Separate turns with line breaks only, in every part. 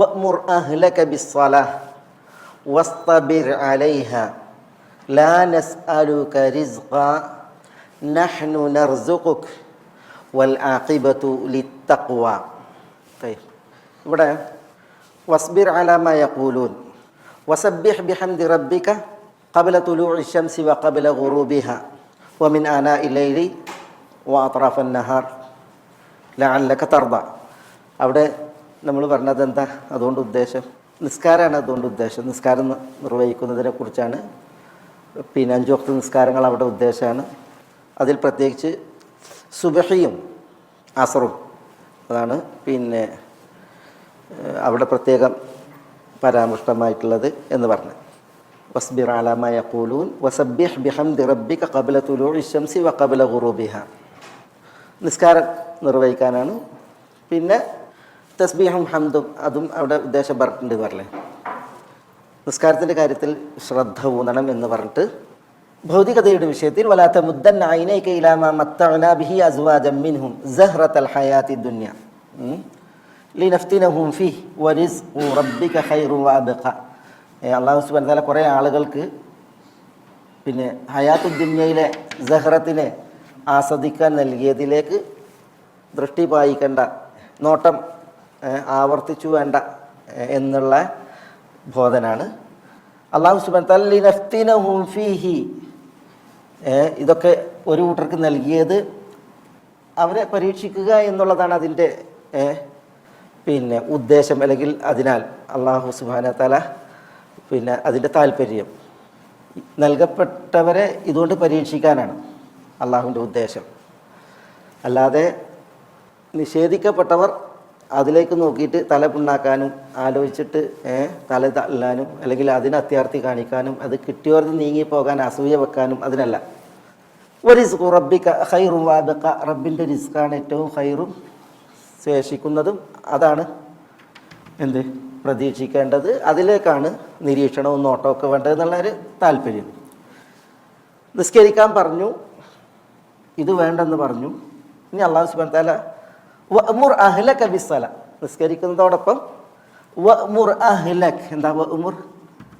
വഅ്മുർ അഹ്ലക ബിസ്സലാ വസ്തബിർ അലൈഹ ലാ നസ്അലുക റിസ്ഖ നഹ്നു നർസുഖുക വൽ ആഖിബത്തു ലിത്തഖ്വ طيب ഇവിടെ വസ്ബിർ അലാ മാ യഖൂലൂൻ വസബ്ബിഹ് ബിഹംദി റബ്ബിക ഖബ്ല തുലൂഇ الشمس وقبل غروبها ومن آناء الليل وأطراف النهار لعلك ترضى അവിടെ നമ്മൾ പറഞ്ഞത് എന്താ അതുകൊണ്ട് ഉദ്ദേശം. നിസ്കാരമാണ് അതുകൊണ്ട് ഉദ്ദേശം. നിസ്കാരം നിർവഹിക്കുന്നതിനെ കുറിച്ചാണ്. പിന്നെ അഞ്ചു വക്ത നിസ്കാരങ്ങൾ അവിടെ ഉദ്ദേശമാണ്. അതിൽ പ്രത്യേകിച്ച് സുബഹിയും അസറും അതാണ്. പിന്നെ അവിടെ പ്രത്യേകം പരാമൃഷ്ടമായിട്ടുള്ളത് എന്ന് പറഞ്ഞു. വസ്ബിർ അലാമ യഖൂലൂൻ വസബ്യഹ് ബിഹംദി റബ്ബിക കബല തുലൂർ ഇഷംസി വ കബല ഗുറൂബിഹ. നിസ്കാരം നിർവഹിക്കാനാണ്. പിന്നെ തസ്ബീഹും ഹംദും അതും അവിടെ ഉദ്ദേശം പറഞ്ഞിട്ടുണ്ട് പറഞ്ഞേ നിസ്കാരത്തിന്റെ കാര്യത്തിൽ ശ്രദ്ധ ഊന്നണം എന്ന് പറഞ്ഞിട്ട് ഭൗതികതയുടെ വിഷയത്തിൽ വലാത്ത മുദ്ദൻ ഐനൈക ഇലാമ വരിസ്ഖു റബ്ബിക കുറേ ആളുകൾക്ക് പിന്നെ ഹയാത്തു ദുന്യയിലെ സഹ്റത്തിനെ ആസ്വദിക്കാൻ നൽകിയതിലേക്ക് ദൃഷ്ടി പായിക്കേണ്ട നോട്ടം ആവർത്തിച്ചു വേണ്ട എന്നുള്ള ബോധനാണ്. അള്ളാഹു സുബാൻ തല്ലിനഫ്തിന ഫീഹി. ഏ, ഇതൊക്കെ ഒരു കൂട്ടർക്ക് നൽകിയത് അവരെ പരീക്ഷിക്കുക എന്നുള്ളതാണ് അതിന്റെ പിന്നെ ഉദ്ദേശം അല്ലെങ്കിൽ അതിനാൽ അള്ളാഹു സുബാന തല പിന്നെ അതിന്റെ താല്പര്യം നൽകപ്പെട്ടവരെ ഇതുകൊണ്ട് പരീക്ഷിക്കാനാണ് അള്ളാഹുവിന്റെ ഉദ്ദേശം. അല്ലാതെ നിഷേധിക്കപ്പെട്ടവർ അതിലേക്ക് നോക്കിയിട്ട് തല പുണ്ണാക്കാനും ആലോചിച്ചിട്ട് തല തള്ളാനും അല്ലെങ്കിൽ അതിന് അത്യാർത്ഥി കാണിക്കാനും അത് കിട്ടിയോർന്ന് നീങ്ങിപ്പോകാൻ അസൂയ വെക്കാനും അതിനല്ല. ഒരു റബ്ബിക്ക ഹൈറും വാബക്ക റബ്ബിന്റെ റിസ്ക്കാണ് ഏറ്റവും ഹൈറും ശേഷിക്കുന്നതും അതാണ് എന്ത് പ്രതീക്ഷിക്കേണ്ടത്. അതിലേക്കാണ് നിരീക്ഷണവും നോട്ടമൊക്കെ വേണ്ടത് എന്നുള്ളൊരു താല്പര്യം. നിസ്കരിക്കാൻ പറഞ്ഞു. ഇത് വേണ്ടെന്ന് പറഞ്ഞു. ഇനി അള്ളാഹു സുബാൻ താല വഅ്മുർ അഹ്ലക ബിസ്സല. നിസ്കരിക്കുന്നതോടൊപ്പം വഅമുർ അഹ്ലക്. എന്താ വഅമുർ?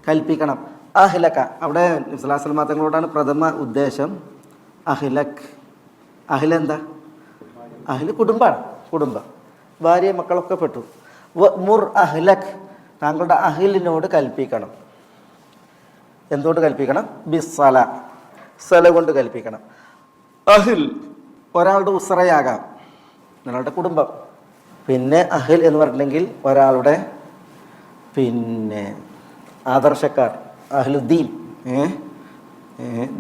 കൽപ്പിക്കണം. അഹ്ലക. അവിടെ തങ്ങളോടാണ് പ്രഥമ ഉദ്ദേശം അഹ്ലക്. അഹ്ല എന്താ? അഹ്ല് കുടുംബമാണ് കുടുംബം. ഭാര്യ മക്കളൊക്കെ പെട്ടു. വമുർ അഹ്ലക്. താങ്കളുടെ അഹിലിനോട് കൽപ്പിക്കണം. എന്തുകൊണ്ട് കൽപ്പിക്കണം? ബിസ്സല. സല കൊണ്ട് കൽപ്പിക്കണം. അഹിൽ ഒരാളുടെ ഉസ്രയാകാം. ഒരാളുടെ കുടുംബം. പിന്നെ അഹിൽ എന്ന് പറഞ്ഞെങ്കിൽ ഒരാളുടെ പിന്നെ ആദർശക്കാർ അഹ്ലുദ്ദീൻ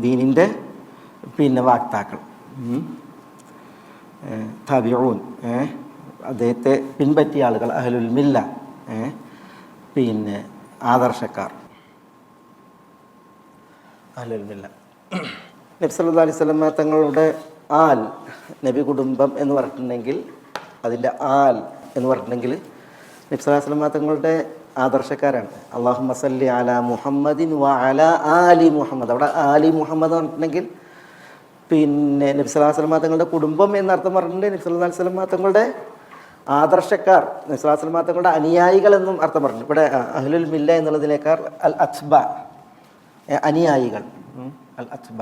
ദീനിന്റെ പിന്നെ വാക്താക്കൾ. തബിഊൻ അദ്ദേഹത്തെ പിൻപറ്റിയ ആളുകൾ അഹലുൽ മില്ല പിന്നെ ആദർശക്കാർ. അഹ്ലുൽ മില്ല. നബ്സല്ലാ അലൈഹി തങ്ങളുടെ ആൽ നബി കുടുംബം എന്ന് പറഞ്ഞിട്ടുണ്ടെങ്കിൽ അതിന്റെ ആൽ എന്ന് പറഞ്ഞിട്ടുണ്ടെങ്കിൽ നബി സല്ലല്ലാഹു അലൈഹി തങ്ങളുടെ ആദർശക്കാരാണ്. അള്ളാഹു മസല്ലി അല മുഹമ്മദിൻ വ ആലി മുഹമ്മദ്. അവിടെ ആലി മുഹമ്മദ് പറഞ്ഞിട്ടുണ്ടെങ്കിൽ പിന്നെ നബി സല്ലല്ലാഹു അലൈഹി വസല്ലമ തങ്ങളുടെ കുടുംബം എന്നർത്ഥം പറഞ്ഞിട്ടുണ്ട് നബി സല്ലല്ലാഹു അലൈഹി തങ്ങളുടെ ആദർശക്കാർ നബി സല്ലല്ലാഹു അലൈഹി തങ്ങളുടെ അനുയായികൾ എന്നും അർത്ഥം പറഞ്ഞു. ഇവിടെ അഹ്ലുൽ മില്ല എന്നുള്ളതിനേക്കാൾ അൽ അത്ബ ഏ, അനുയായികൾ. അൽ അത്ബ.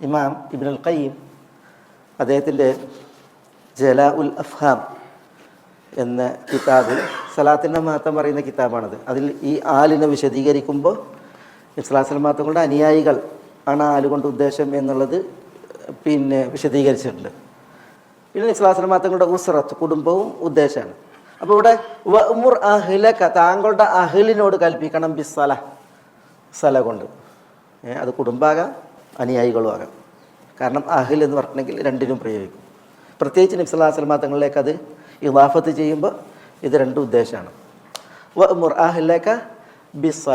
ഇമാം ഇബ്നുൽ ഖയ്യം അദ്ദേഹത്തിന്റെ ജല ഉൽ അഫ്ഹാം എന്ന കിതാബിൽ സലാത്തിന്റെ മഹത്വം പറയുന്ന കിതാബാണത്. അതിൽ ഈ ആലിനെ വിശദീകരിക്കുമ്പോൾ ഇസ്ലാസ്ലം മഹത്വങ്ങളുടെ അനുയായികൾ ആണ് ആൽ കൊണ്ട് ഉദ്ദേശം എന്നുള്ളത് പിന്നെ വിശദീകരിച്ചിട്ടുണ്ട്. പിന്നെ ഇസ്ലാസ്ലം മഹത്വങ്ങളുടെ ഉസ്രത്ത് കുടുംബവും ഉദ്ദേശമാണ്. അപ്പോൾ ഇവിടെ വഅ്മുർ അഹ്ലക താങ്കളുടെ അഹിലിനോട് കൽപ്പിക്കണം ബിസ്സല സല കൊണ്ട്. അത് കുടുംബാകാം അനുയായികളും ആകാം. കാരണം അഹിൽ എന്ന് പറഞ്ഞിട്ടുണ്ടെങ്കിൽ രണ്ടിനും പ്രയോഗിക്കും. പ്രത്യേകിച്ച് നിബ്സലാസ്ലമ തങ്ങളിലേക്ക് അത് ഇവാഫത്ത് ചെയ്യുമ്പോൾ ഇത് രണ്ടും ഉദ്ദേശമാണ്. വഅ്മുർ അഹ്ലക ബിസ്സല.